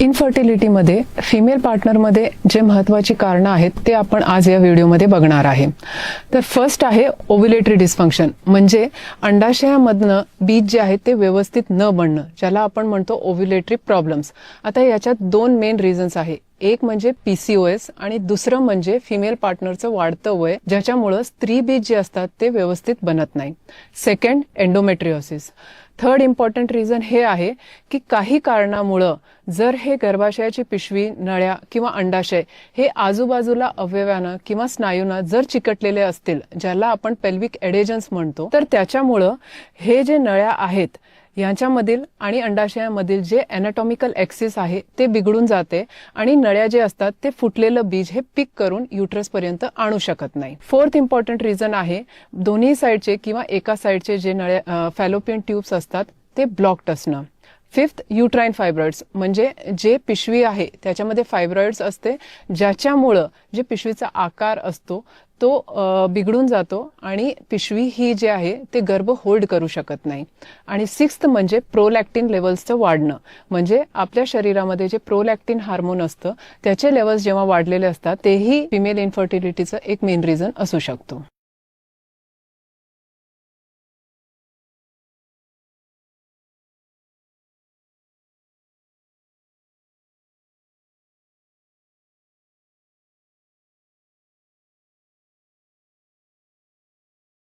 इनफर्टिलिटीमध्ये female पार्टनरमध्ये जे महत्वाची कारणं आहेत ते आपण आज या व्हिडिओमध्ये बघणार आहे. तर फर्स्ट आहे ओव्युलेटरी डिस्फंक्शन म्हणजे अंडाशयामधनं बीज जे आहे ते व्यवस्थित न बनणं ज्याला आपण म्हणतो ओव्युलेटरी प्रॉब्लेम्स आता याच्यात दोन मेन रिझन्स आहे. एक म्हणजे पीसीओएस आणि दुसरं म्हणजे फिमेल पार्टनरचं वाढतं वय ज्याच्यामुळं स्त्री बीज जे असतात ते व्यवस्थित बनत नाही. Second endometriosis third important reason हे आहे की काही कारणामुळं जर हे गर्भाशयाची पिशवी नळ्या किंवा अंडाशय हे आजूबाजूला अवयवानं किंवा स्नायूंना जर चिकटलेले असतील ज्याला आपण पेल्विक एडेजन्स म्हणतो तर त्याच्यामुळं हे जे नळ्या आहेत यांच्यामधील आणि अंडाशयामधील जे अॅनाटॉमिकल ऍक्सिस आहे ते बिघडून जाते आणि नळ्या जे असतात ते फुटलेलं बीज हे पिक करून युट्रस पर्यंत आणू शकत नाही. फोर्थ इम्पॉर्टंट रिझन आहे दोन्ही साईडचे किंवा एका साईडचे जे नळ्या फॅलोपियन ट्यूब्स असतात ते ब्लॉक्ड असणं. फिफ्थ युट्राईन फायब्रॉइड्स म्हणजे जे पिशवी आहे त्याच्यामध्ये फायब्रॉइड्स असते ज्याच्यामुळं जे पिशवीचा आकार असतो तो बिघडून जातो आणि पिशवी ही जे आहे ते गर्भ होल्ड करू शकत नाही. आणि सिक्स्थ म्हणजे प्रोलॅक्टिन लेवल्सचं वाढणं. म्हणजे आपल्या शरीरामध्ये जे प्रोलॅक्टिन हार्मोन असतं त्याचे लेवल्स जेव्हा वाढलेले असतात तेही फिमेल इन्फर्टिलिटीचं एक मेन रिझन असू शकतो.